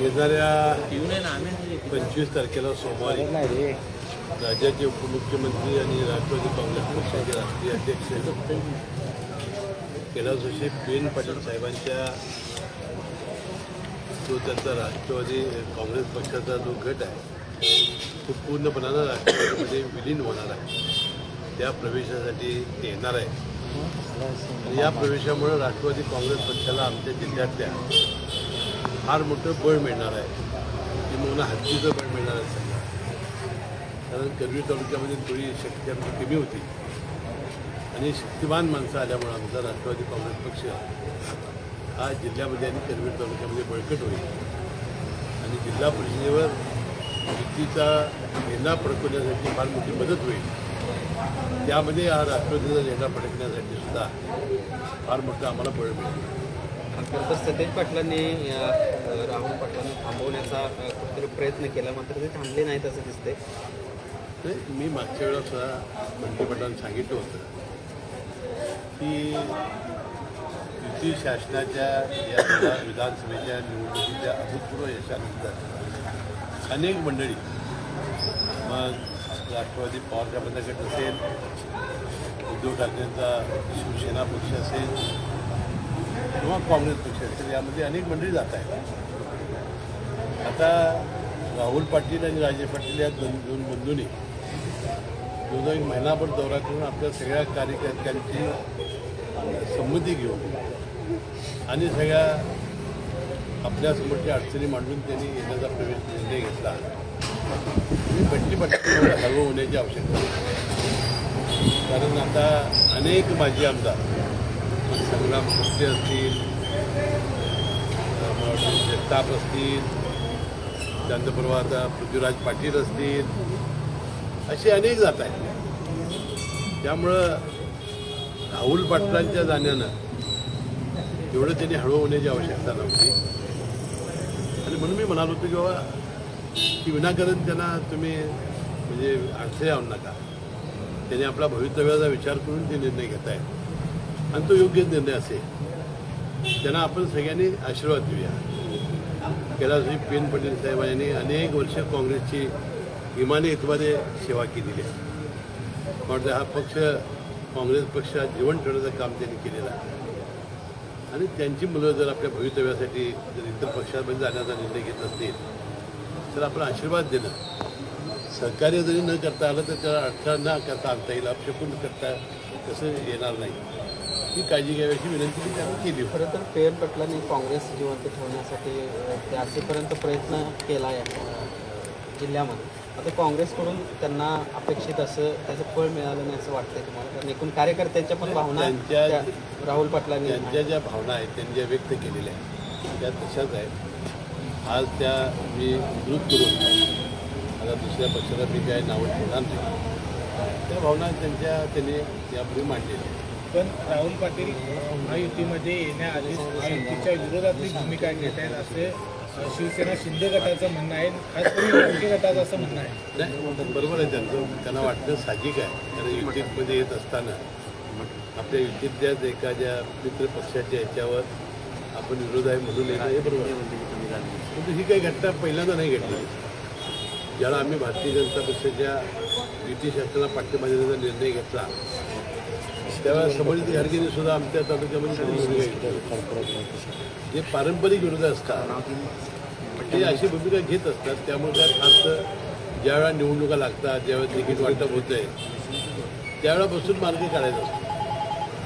येणाऱ्या पंचवीस तारखेला सोमवारी राज्याचे उपमुख्यमंत्री आणि राष्ट्रवादी काँग्रेस पक्षाचे राष्ट्रीय अध्यक्ष कैलास जोशी बेन पाटील साहेबांच्या जो त्यांचा राष्ट्रवादी काँग्रेस पक्षाचा जो गट आहे तो पूर्णपणानं राष्ट्रवादीमध्ये विलीन होणार आहे. त्या प्रवेशासाठी ते येणार आहे आणि या प्रवेशामुळे राष्ट्रवादी काँग्रेस पक्षाला आमच्या जिल्ह्यातल्या फार मोठं बळ मिळणार आहे. किंवा हत्तीचं बळ मिळणार आहे सगळं. कारण करवीर तालुक्यामध्ये थोडी शक्ती आमची कमी होती. आणि शक्तिमान माणसं आल्यामुळं आमचा राष्ट्रवादी काँग्रेस पक्ष हा जिल्ह्यामध्ये आणि करवीर तालुक्यामध्ये बळकट होईल. आणि जिल्हा परिषदेवर युतीचा झेंडा फडकवण्यासाठी फार मोठी मदत होईल. त्यामध्ये हा राष्ट्रवादीचा झेंडा फडकण्यासाठी सुद्धा फार मोठं आम्हाला बळ मिळेल. तर सतेज पाटलांनी या, राहुल पाटलांना थांबवण्याचा कुठेतरी प्रयत्न केला मात्र ते थांबले नाहीत असं दिसते मी मागच्या वेळा सुद्धा मंत्रिमंडळानं सांगितलं होतं की युती शासनाच्या या विधा- विधानसभेच्या निवडणुकीच्या अभूतपूर्व यशानंतर अनेक मंडळी मग राष्ट्रवादी पवारच्या साहेबांचा गट असेल उद्धव ठाकरेंचा शिवसेना पक्ष असेल किंवा काँग्रेस पक्ष असेल यामध्ये अनेक मंडळी जात आहेत. आता राहुल पाटील आणि राजे पाटील या दोन दोन बंधूंनी दोन एक महिनाभर दौरा करून आपल्या सगळ्या कार्यकर्त्यांची संमती घेऊन आणि सगळ्या आपल्यासमोरच्या अडचणी मांडून त्यांनी येण्याचा प्रवेश निर्णय घेतला. आणि बंटी पट्टी हळू होण्याची आवश्यकता कारण आता अनेक माजी आमदार संग्राम कुस्ते असतील जगताप असतील त्यानंतर आता पृथ्वीराज पाटील असतील असे अनेक जात आहेत. त्यामुळं राहुल पाटलांच्या जाण्यानं एवढं त्यांनी हळू होण्याची आवश्यकता नव्हती. आणि म्हणून मी म्हणालो होतो की बाबा की विनाकारण त्यांना तुम्ही म्हणजे अडथळे आणू नका. त्यांनी आपला भवितव्याचा विचार करून ते निर्णय घेत आहेत आणि तो योग्य निर्णय असेल. त्यांना आपण सगळ्यांनी आशीर्वाद देऊया. कैलासजी पेन पटेल साहेब यांनी अनेक वर्ष काँग्रेसची इमाने हितमध्ये सेवा केलेली आहे. म्हणजे हा पक्ष काँग्रेस पक्षात जीवन ठेवण्याचं काम त्यांनी केलेलं आहे. आणि त्यांची मुलं जर आपल्या भवितव्यासाठी जर इतर पक्षामध्ये जाण्याचा निर्णय घेत असतील तर आपण आशीर्वाद देणं. सहकार्य जरी न करता आलं तर त्याला अडथळा न करता आणता येईल. अपशकून करता तसं येणार नाही. ही काळजी घ्यावी विनंती मी त्यांना केली. खरं तर पेयर पाटलांनी काँग्रेस जिवंत ठेवण्यासाठी अ, ते असेपर्यंत प्रयत्न केला आहे जिल्ह्यामध्ये. आता काँग्रेसकडून त्यांना अपेक्षित असं त्याचं फळ मिळालं नाही असं वाटतंय तुम्हाला. कारण एकूण कार्यकर्त्यांच्या पण भावना त्यांच्या- त्या राहुल पाटलांनी त्यांच्या ज्या भावना आहेत त्यांनी ज्या व्यक्त केलेल्या आहेत त्या तशाच आहेत. आज त्या मी विरोध करून आता दुसऱ्या पक्षाला मी काय नावं ठेवणार नाही. त्या भावना त्यांच्या त्यांनी यापूर्वी मांडलेल्या आहेत. पण राहुल पाटील महायुतीमध्ये येण्याआधीच महायुतीच्या विरोधातली भूमिका घेत आहेत असे शिवसेना शिंदे गटाचं म्हणणं आहे. खास करून योग्य गटाचं असं म्हणणं आहे. बरोबर आहे त्यांचं. त्यांना वाटतं साहजिक आहे. कारण युतीमध्ये येत असताना आपल्या युतीतल्याच एखाद्या मित्र पक्षाच्या याच्यावर आपण विरोध आहे म्हणून येणं हे बरोबर आहे. ही काही घटना पहिल्यांदा नाही घडली. ज्याला आम्ही भारतीय जनता पक्षाच्या युती शासनाला पाठिंबा देण्याचा निर्णय घेतला त्यावेळेला समोरित गाडगेने सुद्धा आमच्या तालुक्यामध्ये जे पारंपरिक विरोध असतात ते अशी भूमिका घेत असतात त्यामुळे काय फारसं ज्यावेळा निवडणुका लागतात ज्यावेळेस तिकीट वाटप होत आहे त्यावेळेपासून मार्ग काढायचा असतो.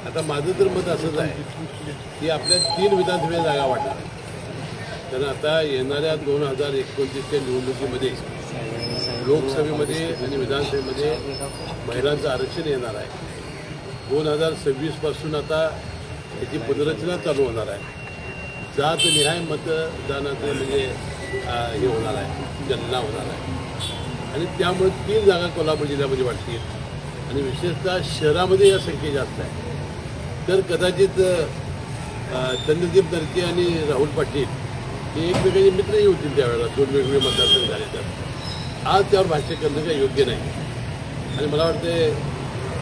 आता माझं तर मत असंच आहे की आपल्या तीन विधानसभा जागा वाटणार कारण आता येणाऱ्या दोन हजार एकोणतीसच्या निवडणुकीमध्ये लोकसभेमध्ये आणि विधानसभेमध्ये महिलांचं आरक्षण येणार आहे. दोन हजार सव्वीसपासून आता त्याची पुनर्रचना चालू होणार आहे. जात निहाय मतदानाचं म्हणजे हे होणार आहे गणना होणार आहे. आणि त्यामुळे तीन जागा कोल्हापूर जिल्ह्यामध्ये वाटतील आणि विशेषतः शहरामध्ये या संख्या जास्त आहे. तर कदाचित चंद्रदीप दर्के आणि राहुल पाटील हे एकमेकांचे मित्रही होतील त्यावेळेला. दोन वेगवेगळे मतदारसंघ झाले तर. आज त्यावर भाष्य करणं काही योग्य नाही. आणि मला वाटते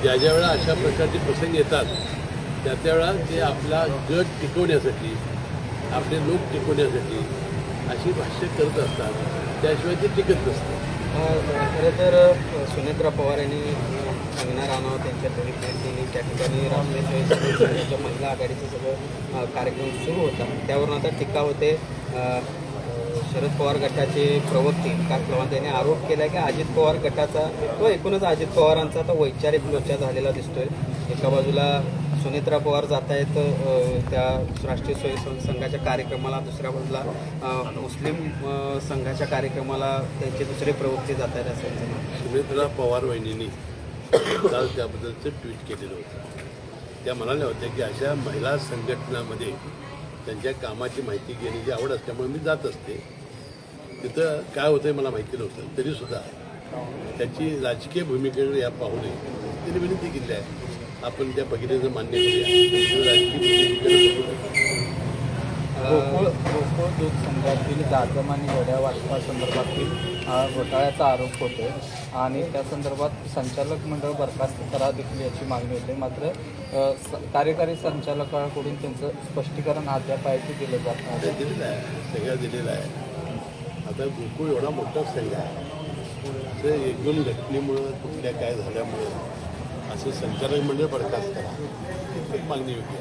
ज्या ज्या वेळा अशा प्रकारचे प्रसंग येतात त्या त्यावेळा ते आपला गट टिकवण्यासाठी आपले लोक टिकवण्यासाठी अशी भाष्य करत असतात. त्याशिवाय ते टिकत नसतं. खरं तर सुनेत्रा पवार यांनी कंगना राणावत यांच्या घरी भेट दिली त्या ठिकाणी राष्ट्रीय महिला आघाडीचं सगळं कार्यक्रम सुरू होता त्यावरून आता टीका होते. शरद पवार गटाचे प्रवक्ते विकास लवांत यांनी आरोप केला की अजित पवार गटाचा तो एकूणच अजित पवारांचा आता वैचारिक लोचा झालेला दिसतोय. एका बाजूला सुनेत्रा पवार जात आहेत त्या राष्ट्रीय स्वयंसेवक संघाच्या कार्यक्रमाला दुसऱ्या बाजूला मुस्लिम संघाच्या कार्यक्रमाला त्यांचे दुसरे प्रवक्ते जात आहेत असं सुनेत्रा पवार वहिनींनी काल त्याबद्दलचं ट्विट केलेलं होतं. त्या म्हणाल्या होत्या की अशा महिला संघटनामध्ये त्यांच्या कामाची माहिती घेण्याची आवड असल्यामुळे मी जात असते. तिथं काय होतंय मला माहिती नव्हतं. तरीसुद्धा त्याची राजकीय भूमिकेकडे या पाहू नये त्यांनी विनंती केली आहे. आपण त्या भगिनीचं मान्य राजकीय. गोकुळ गोकुळ दूध संघातील जाजम आणि वड्या वाटपा संदर्भातील अ, घोटाळ्याचा आरोप होतो आणि त्या संदर्भात संचालक मंडळ बरखास्त करा देखील याची मागणी होते. मात्र स- कार्यकारी संचालकांकडून त्यांचं स्पष्टीकरण अद्याप आहे ते दिलं जात नाही. दिलेलं आहे. सगळं दिलेलं आहे. आता गोकुळ एवढा मोठा संघ आहे. असं एक दोन घटनेमुळं कुठल्या काय झाल्यामुळं असं संचालक मंडळ बरखास्त करा. एक मागणी योग्य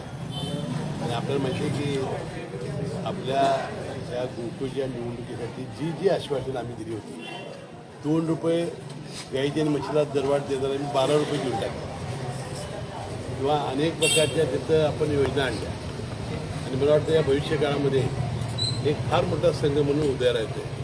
आणि आपल्याला माहिती आहे की आपल्या या गोकुळच्या निवडणुकीसाठी जी जी आश्वासन आम्ही दिली होती दोन रुपये गाईच्या आणि म्हशीला दरवाढ देताना आम्ही बारा रुपये घेऊन टाकले. किंवा अनेक प्रकारच्या तिथं आपण योजना आणल्या. आणि मला वाटतं या भविष्य काळामध्ये एक फार मोठा संघ म्हणून उदयाला येतोय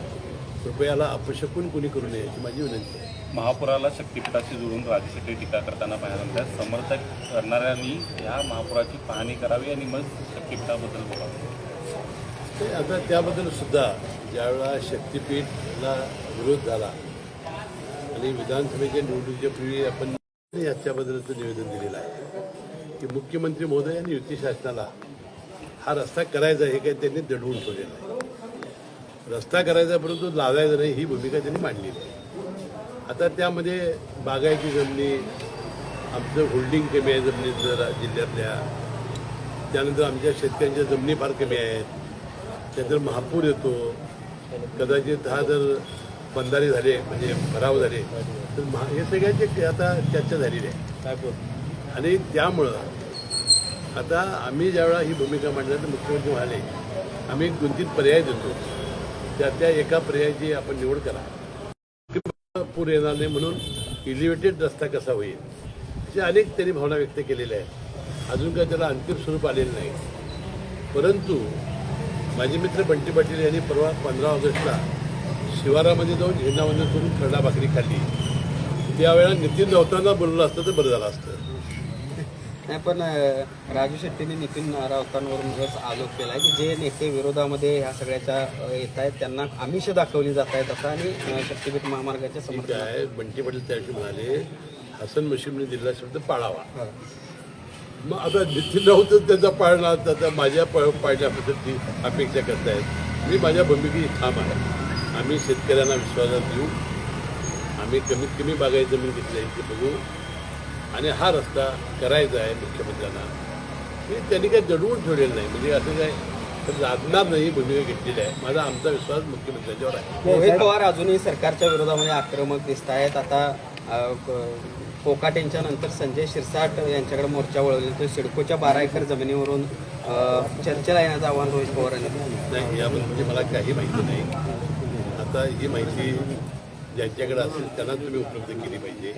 कृपयाला अपशकून कोणी करू नये याची माझी विनंती आहे. महापुराला शक्तीपीठाशी जोडून राज्यासाठी टीका करताना पाहायला मिळतात समर्थक करणाऱ्यांनी या महापुराची पाहणी करावी आणि मग शक्तीपीठाबद्दल बोलावं. ते आता त्याबद्दल सुद्धा ज्यावेळा शक्तीपीठला विरोध झाला आणि विधानसभेच्या निवडणुकीच्या पूर्वी आपण याच्याबद्दलचं निवेदन दिलेलं आहे की मुख्यमंत्री महोदय यांनी युती शासनाला हा रस्ता करायचा हे काही त्यांनी दडवून ठेवलेला आहे. रस्ता करायचा परंतु लावायचा नाही. ही भूमिका त्यांनी मांडलेली आहे आता त्यामध्ये बागायती जमिनी आमचं होल्डिंग कमी आहे जमिनीचं जिल्ह्यातल्या. त्यानंतर आमच्या शेतकऱ्यांच्या जमिनी फार कमी आहेत. त्यानंतर महापूर येतो. कदाचित हा जर बंधारे झाले म्हणजे भराव झाले तर महा हे सगळ्यांची आता चर्चा झालेली आहे. आणि त्यामुळं आता आम्ही ज्यावेळा ही भूमिका मांडली तर मुख्यमंत्री म्हणाले आम्ही एक दोन तीन पर्याय देतो. त्यातल्या एका पर्यायाची आपण निवड करा. पूर येणार नाही म्हणून इलिव्हेटेड रस्ता कसा होईल? असे अनेक त्यांनी भावना व्यक्त केलेल्या आहेत. अजून काय त्याला अंतिम स्वरूप आलेलं नाही. परंतु माझे मित्र बंटी पाटील यांनी परवा पंधरा ऑगस्टला शिवारामध्ये जाऊन झेंडावंदन करून खरडा भाकरी खाल्ली. त्यावेळेला नितीन राऊतांना बोललं असतं तर बरं झालं असतं. नाही पण राजू शेट्टीने नितीन राऊतांवरूनच आरोप केला आहे की जे नेते विरोधामध्ये ह्या सगळ्याच्या येत आहेत त्यांना आमिष दाखवली जात आहेत असं आणि शक्तीपीठ महामार्गाच्या ठीक समर्थनात आहे. बंटी पाटील त्या दिवशी म्हणाले हसन मुश्रीफने दिलेला शब्द पाळावा. मग आता नितीन राऊतच त्याचा पाळणार त्याचा माझ्या पळ पाळण्याबद्दल ती अपेक्षा करतायत. मी माझ्या भूमिकेची ठाम आहे. आम्ही शेतकऱ्यांना विश्वासात घेऊ. आम्ही कमीत कमी बागायत जमीन घेतली आहे ते बघू. आणि हा रस्ता करायचा आहे मुख्यमंत्र्यांना. हे त्यांनी काही दडवून ठेवलेलं नाही. म्हणजे असं काय तर लादणार नाही ही भूमिका घेतलेली आहे. माझा आमचा विश्वास मुख्यमंत्र्यांच्यावर आहे. मोहित पवार अजूनही सरकारच्या विरोधामध्ये आक्रमक दिसत आहेत. आता कोकाटेंच्या नंतर संजय शिरसाट यांच्याकडे मोर्चा वळवले तर सिडकोच्या बारा एकर जमिनीवरून चर्चेला येण्याचं आव्हान रोहित पवार यांनी. नाही याबद्दलची मला काही माहिती नाही. आता ही माहिती ज्यांच्याकडे असेल त्यांना तुम्ही उपलब्ध केली पाहिजे.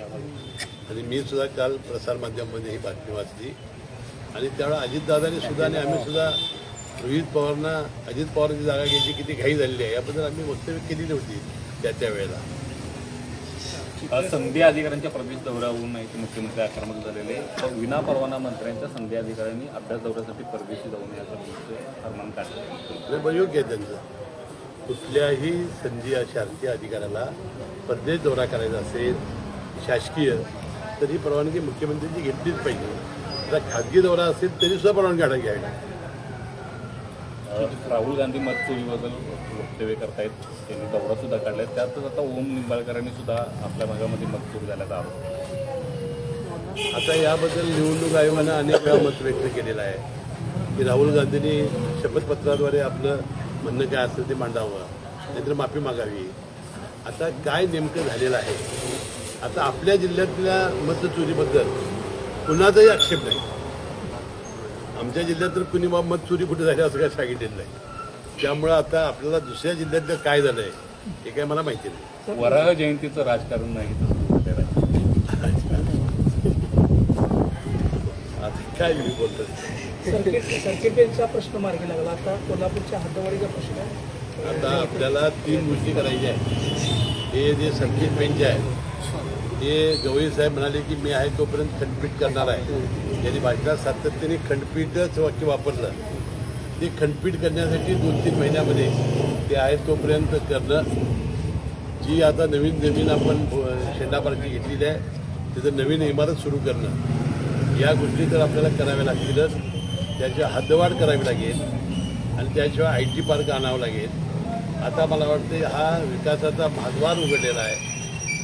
आणि मी सुद्धा काल प्रसारमाध्यमामध्ये ही बातमी वाचली. आणि त्यावेळेला अजितदादांनी सुद्धा आणि आम्ही सुद्धा रोहित पवारांना अजित पवारांची जागा घ्यायची किती घाई झालेली आहे याबद्दल आम्ही वक्तव्य केली नव्हती त्या त्या वेळेला. अ, संधी अधिकाऱ्यांच्या प्रवेश की मुख्यमंत्री आक्रमक झालेले. तर विना परवाना मंत्र्यांच्या संधी अधिकाऱ्यांनी अभ्यास दौऱ्यासाठी परदेशी जाऊ नये असं फरमान काढलं हे योग्य आहे त्यांचं. कुठल्याही संधी शासकीय अधिकाऱ्याला परदेश दौरा करायचा असेल शासकीय तर परवानगी मुख्यमंत्र्यांची घेतलीच पाहिजे. आता खाजगी दौरा असेल तरी सुद्धा परवानगी आढळ घ्यायला राहुल गांधी मत चोरीबद्दल वक्तव्य करतायत. त्यांनी दौरा सुद्धा काढलाय. त्यातच आता ओम निंबाळकरांनी सुद्धा आपल्या भागामध्ये मत चोरी झाल्याचा आरोप आता याबद्दल निवडणूक आयोगानं अनेक वेळा मत व्यक्त केलेलं आहे. की राहुल गांधींनी शपथपत्राद्वारे आपलं म्हणणं काय असेल ते मांडावं. नाहीतर माफी मागावी. आता काय नेमकं झालेलं आहे? आता आपल्या जिल्ह्यातल्या मतचोरीबद्दल कुणाचाही आक्षेप नाही. आमच्या जिल्ह्यात तर कुणी बा मत चोरी कुठे झाली असं काय सांगितलेलं नाही. त्यामुळं आता आपल्याला दुसऱ्या जिल्ह्यातलं काय झालं आहे हे काय मला माहिती नाही. वराह जयंतीचं राजकारण नाही. आता काय मी बोलतो सर्किट सर्किट बेंचचा प्रश्न मार्गी लागला. आता कोल्हापूरच्या हद्दवारीचा प्रश्न आहे. आता आपल्याला तीन गोष्टी करायच्या आहेत. हे जे सर्किट बेंच आहे ते गवई साहेब म्हणाले की मी आहे तोपर्यंत खंडपीठ करणार आहे. यांनी भाषणात सातत्याने खंडपीठच वाक्य वापरलं. ते खंडपीठ करण्यासाठी दोन तीन महिन्यामध्ये ते आहे तोपर्यंत करणं. जी आता नवीन जमीन आपण शेंडापार्टी घेतलेली आहे त्याचं नवीन इमारत सुरू करणं. या गोष्टी तर आपल्याला कराव्या लागतीलच. त्याची हद्दवाढ करावी लागेल. आणि त्याशिवाय आय टी पार्क आणावं लागेल. आता मला वाटते हा विकासाचा भागवार उघडलेला आहे.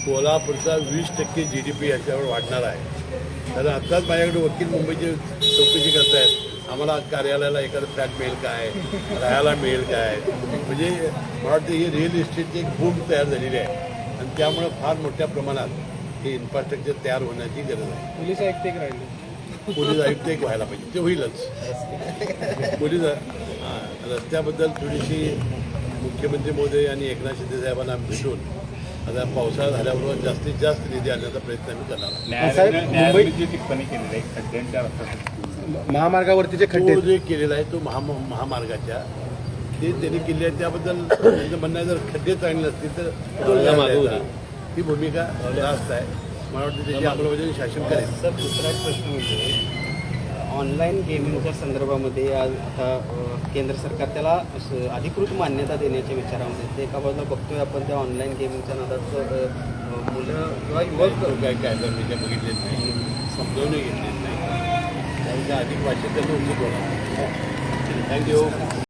कोल्हापूरचा वीस टक्के जी डी पी याच्यावर वाढणार आहे. तर आत्ताच माझ्याकडे वकील मुंबईची चौकशी करतायत. आम्हाला कार्यालयाला एखादं फ्लॅट मिळेल काय? राहायला मिळेल काय? म्हणजे मला वाटतं ही रिअल इस्टेटची एक बूम तयार झालेली आहे. आणि त्यामुळं फार मोठ्या प्रमाणात हे इन्फ्रास्ट्रक्चर तयार होण्याची गरज आहे. पोलीस आयुक्त एक राहिले. पोलीस आयुक्त एक व्हायला पाहिजे. ते होईलच. पोलीस हा, रस्त्याबद्दल थोडीशी मुख्यमंत्री मोदी आणि एकनाथ शिंदे साहेबांना भेटून आता पावसाळा झाल्याबरोबर जास्तीत जास्त निधी आणण्याचा प्रयत्न आम्ही करणार. न्यायालयाने न्यायालयाने जी खड्डे जे केलेला आहे तो महा महामार्गाच्या ते त्यांनी केले आहे त्याबद्दल त्यांचं म्हणणं जर खड्डे चांगले असतील तर. ही भूमिका रास्त आहे. मला वाटतं त्याची अंमलबजावणी शासन करेल सर दुसरा एक प्रश्न म्हणजे ऑनलाईन गेमिंगच्या संदर्भामध्ये आज आता केंद्र सरकार त्याला अधिकृत मान्यता देण्याच्या विचारामध्ये. ते एका बाजूला बघतोय आपण त्या ऑनलाईन गेमिंगच्या नादात मुलं किंवा युवक तो काय काय मी काय बघितलेलं नाही. समजावून घेतलेलं नाही. त्यांच्या अधिक भाषेत त्यांना उचित होणार थँक्यू